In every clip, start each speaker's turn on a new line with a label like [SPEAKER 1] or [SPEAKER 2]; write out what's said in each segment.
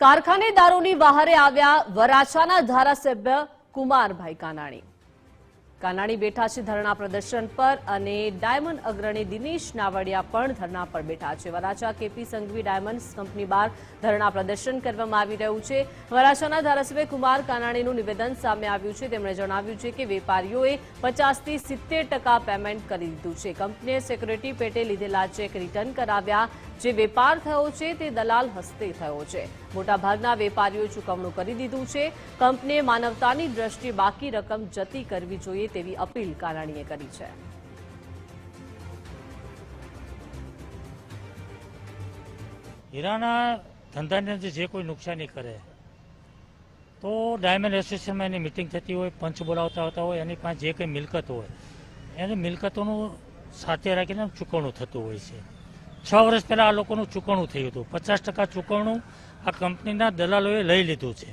[SPEAKER 1] કારખાનેદારોની વહારે આવ્યા વરાછાના ધારાસભ્ય કુમારભાઈ કાનાણી. કાનાણી બેઠા છે ધરણા પ્રદર્શન પર અને ડાયમંડ અગ્રણી દિનેશ નાવડિયા પણ ધરણા પર બેઠા છે. Varachha KP Sanghvi diamond company બહાર ધરણા પ્રદર્શન કરવામાં આવી રહ્યું છે. વરાછાના ધારાસભ્ય કુમાર કાનાણીનું નિવેદન સામે આવ્યું છે. તેમણે જણાવ્યું છે કે વેપારીઓએ પચાસથી સિત્તેર ટકા પેમેન્ટ કરી દીધું છે. કંપનીએ સિક્યુરિટી પેટે લીધેલા ચેક રિટર્ન કરાવ્યા. જે વેપાર થયો છે તે દલાલ હસ્તે થયો છે. મોટાભાગના વેપારીઓએ ચૂકવણું કરી દીધું છે. કંપનીએ માનવતાની દ્રષ્ટિએ બાકી રકમ જતી કરવી જોઈએ તેવી અપીલ કાનાણીએ કરી છે.
[SPEAKER 2] હીરાના ધંધાની અંદર જે કોઈ નુકસાની કરે, તો ડાયમંડ એસોસિએશનમાં એની મિટિંગ થતી હોય, પંચ બોલાવતા હોતા હોય, એની પાસે જે કંઈ મિલકત હોય, એની મિલકતોનું સાથે રાખીને ચૂકવણું થતું હોય છે. છ વર્ષ પહેલાં આ લોકોનું ચૂકવણું થયું હતું. પચાસ ટકા ચૂકવણું આ કંપનીના દલાલોએ લઈ લીધું છે.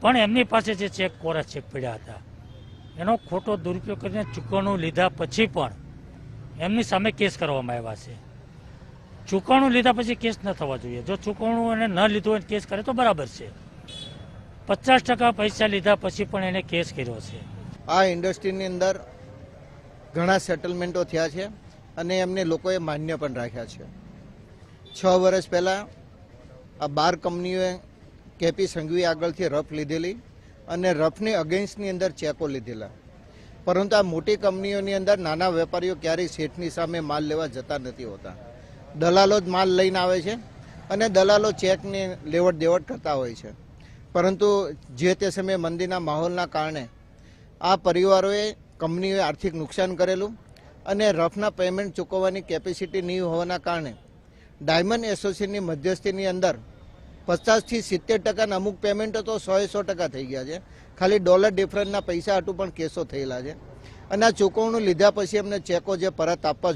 [SPEAKER 2] પણ એમની પાસે જે ચેક, કોરા ચેક પડ્યા હતા એનો ખોટો દુરુપયોગ કરીને ચૂકવણું લીધા પછી પણ એમની સામે કેસ કરવામાં આવ્યા છે. ચૂકવણું લીધા પછી કેસ ન થવા જોઈએ. જો ચૂકવણું એને ન લીધું હોય કેસ કરે તો બરાબર છે. પચાસ ટકા પૈસા લીધા પછી પણ એને કેસ કર્યો છે.
[SPEAKER 3] આ ઇન્ડસ્ટ્રીની અંદર ઘણા સેટલમેન્ટો થયા છે અને એમને લોકોએ માન્ય પણ રાખ્યા છે. છ વર્ષ પહેલાં આ બાર કંપનીઓએ કેપી સંઘવી આગળથી રફ લીધેલી. અને રફની અગેન્સ્ટની અંદર ચેકો લીધેલા. પરંતુ આ મોટી કંપનીઓની અંદર નાના વેપારીઓ ક્યારેય શેઠની સામે માલ લેવા જતા નથી હોતા. દલાલો જ માલ લઈને આવે છે અને દલાલો ચેકની લેવડ દેવડ કરતા હોય છે. પરંતુ જે તે સમયે મંદીના માહોલના કારણે આ પરિવારોએ કંપનીઓએ આર્થિક નુકસાન કરેલું અને રફના પેમેન્ટ ચૂકવવાની કેપેસિટી નહીં હોવાના કારણે ડાયમંડ એસોસિએશનની મધ્યસ્થીની અંદર પચાસથી સિત્તેર ટકાના અમુક પેમેન્ટો તો સો સો ટકા થઈ ગયા છે. ખાલી ડોલર ડિફરન્સના પૈસા હાટું પણ કેસો થયેલા છે. અને આ ચૂકવણું લીધા પછી એમને ચેકો જે પરત આપવા